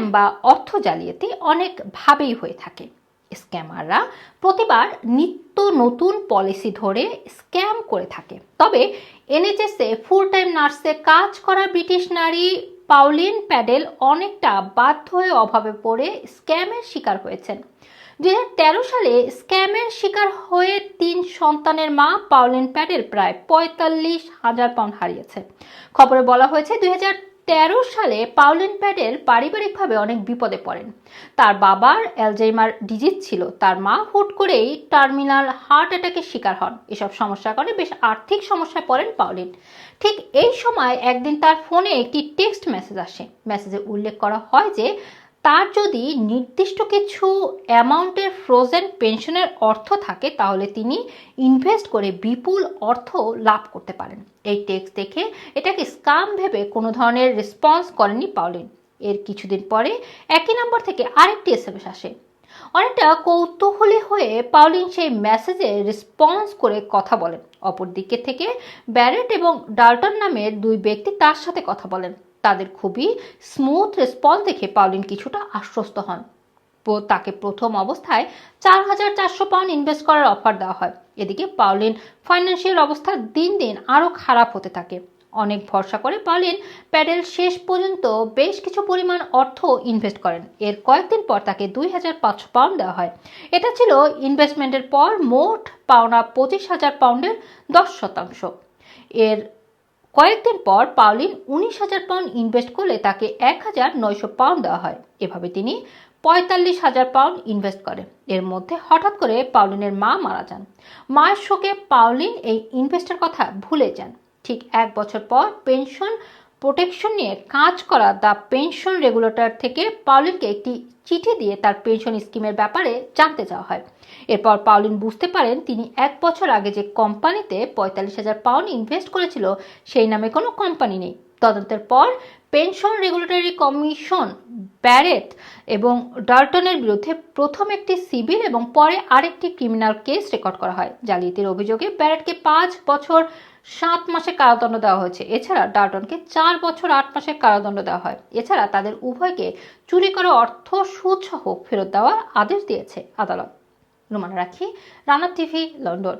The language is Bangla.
স্ক্যাম বা অর্থ জালিয়াতি অনেকভাবেই হয়ে থাকে। স্ক্যামাররা প্রতিবার নিত্য নতুন পলিসি ধরে স্ক্যাম করে থাকে। তবে এনএচএসে ফুল টাইম নার্সে কাজ করা ব্রিটিশ নারী পাউলিন প্যাডেল অনেকটা বাধ্য হয়ে অভাবে পড়ে স্ক্যামের শিকার হয়েছেন। হাজার তেরো সালে স্ক্যামের শিকার হয়ে তিন সন্তানের মা পাউলিন প্যাডেল প্রায় পঁয়তাল্লিশ হাজার পাউন্ড হারিয়েছে। খবরে বলা হয়েছে দুই হাজার তেরো সালে পাউলিন প্যাডেল পারিবারিকভাবে অনেক বিপদে পড়েন। তার বাবার অ্যালজাইমার ডিজিজ ছিল। তার মা হুট করেই টার্মিনাল হার্ট অ্যাটাকের শিকার হন। এসব সমস্যার কারণে বেশ আর্থিক সমস্যায় পড়েন পাউলিন ঠিক এই সময় একদিন তার ফোনে একটি টেক্সট মেসেজ আসে। মেসেজে উল্লেখ করা হয় যে তার যদি নির্দিষ্ট কিছু অ্যামাউন্টের ফ্রোজেন পেনশনের অর্থ থাকে, তাহলে তিনি ইনভেস্ট করে বিপুল অর্থ লাভ করতে পারেন। এই টেক্সট দেখে এটাকে স্কাম ভেবে কোনো ধরনের রেসপন্স করেনি পাউলিন এর কিছুদিন পরে একই নম্বর থেকে আরেকটি এসএমএস আসে। অনেকটা কৌতূহলী হয়ে পাউলিন সেই মেসেজে রেসপন্স করে কথা বলেন। অপর দিকে থেকে ব্যারেট এবং ডাল্টন নামের দুই ব্যক্তি তার সাথে কথা বলেন। তাদের খুবই স্মুথ রেসপন্স দেখে পাউলিন কিছুটা আশ্বস্ত হন। তাকে প্রথম অবস্থায় চার হাজার চারশো পাউন্ড ইনভেস্ট করার অফার দেওয়া হয়। এদিকে পাউলিন ফাইন্যান্সিয়াল অবস্থা দিন দিন আরও খারাপ হতে থাকে। অনেক ভরসা করে পাউলিন প্যাডেল শেষ পর্যন্ত বেশ কিছু পরিমাণ অর্থ ইনভেস্ট করেন। এর কয়েকদিন পর তাকে দুই হাজার পাঁচশো পাউন্ড দেওয়া হয়। এটা ছিল ইনভেস্টমেন্টের পর মোট পাওনা পঁচিশ হাজার পাউন্ডের দশ শতাংশ। এর কয়েকদিন পর পাউলিন উনিশ হাজার পাউন্ড ইনভেস্ট করলে তাকে এক হাজার নয়শো পাউন্ড দেওয়া হয়। এভাবে তিনি পঁয়তাল্লিশ হাজার পাউন্ড ইনভেস্ট করে এর মধ্যে হঠাৎ করে পাউলিনের মা মারা যান। মায়ের শোকে পাউলিন এই ইনভেস্টের কথা ভুলে যান। ঠিক এক বছর পর পেনশন প্রোটেকশন নিয়ে কাজ করা দ্য পেনশন রেগুলেটর থেকে পাউলিনকে একটি চিঠি দিয়ে তার পেনশন স্কিমের ব্যাপারে জানতে চাওয়া হয়। এরপর পাউলিন বুঝতে পারেন তিনি এক বছর আগে যে কোম্পানিতে পঁয়তাল্লিশ হাজার পাউন্ড ইনভেস্ট করেছিল, সেই নামে কোনো কোম্পানি নেই। তদন্তের পর পেনশন রেগুলেটরি কমিশন ব্যারেট এবং ডাল্টনের বিরুদ্ধে প্রথম একটি সিভিল এবং পরে আরেকটি ক্রিমিনাল কেস রেকর্ড করা হয়। জালিয়াতির অভিযোগে ব্যারেটকে পাঁচ বছর সাত মাসে কারাদণ্ড দেওয়া হয়েছে। এছাড়া ডাল্টনকে চার বছর আট মাসের কারাদণ্ড দেওয়া হয়। এছাড়া তাদের উভয়কে চুরি করা অর্থ, সুদসহ ফেরত দেওয়ার আদেশ দিয়েছে আদালত। রুমানা রাখি, রানা টিভি, লন্ডন।